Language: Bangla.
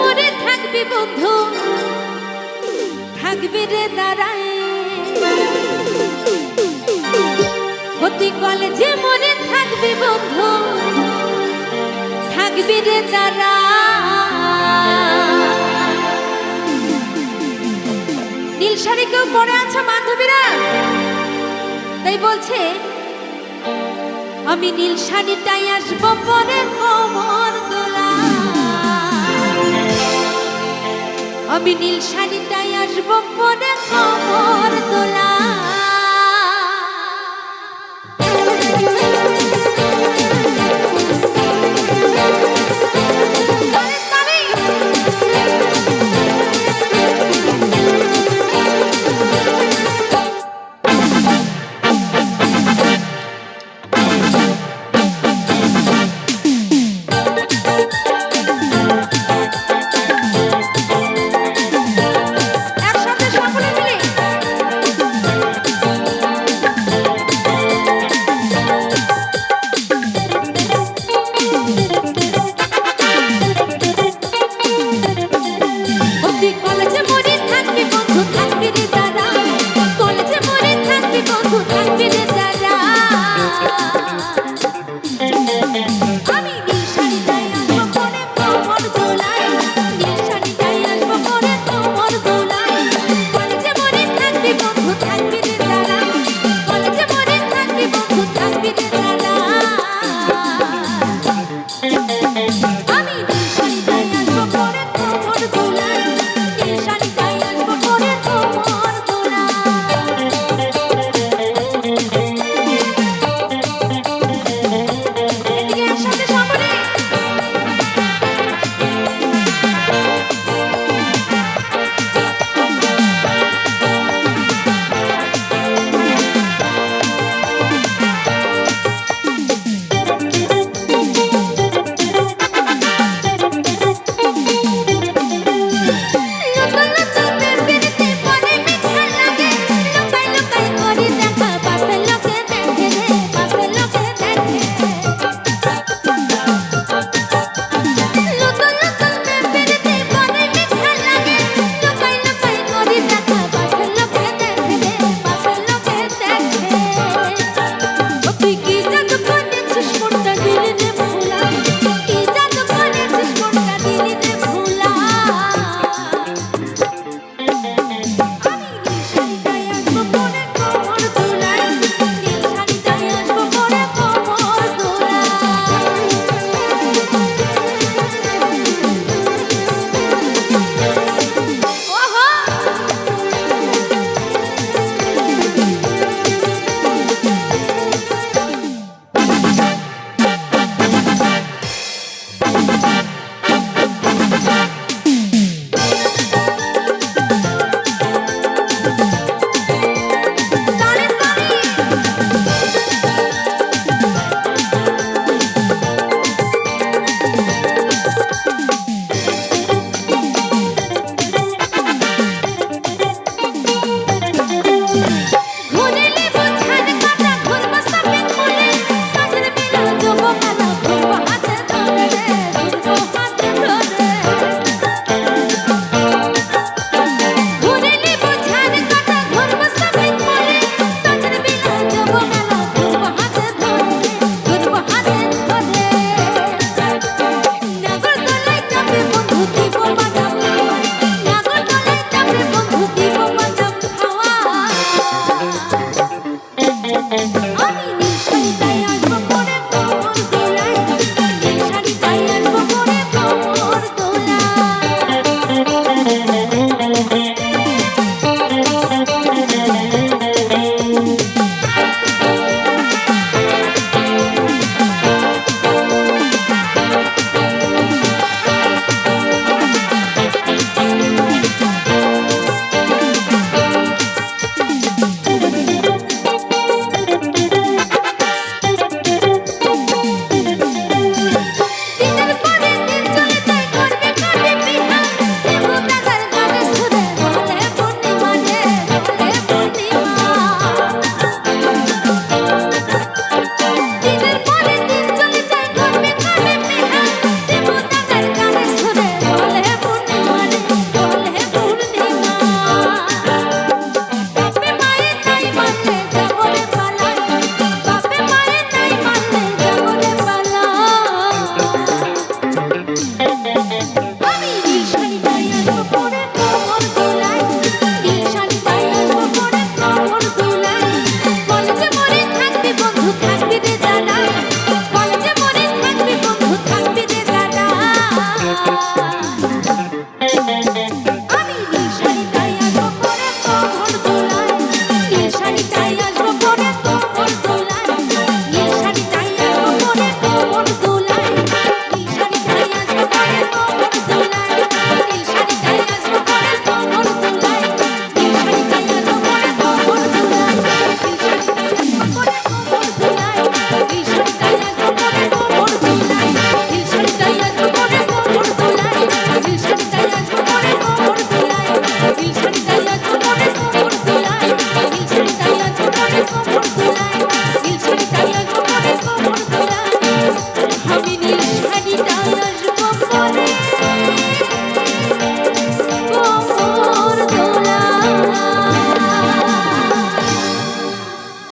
মরে থাকবি বন্ধু, থাকবি রে দাঁড়ায় অতি কলেজে মরে থাকবি বন্ধু, থাকবি রে নীল শাড়ি কেউ পরে আছো বান্ধবীরা? তাই বলছে, আমি নীল শাড়িটাই আসব পরে কমর দোলা আমি নীল শাড়িটাই আসব পরে কমর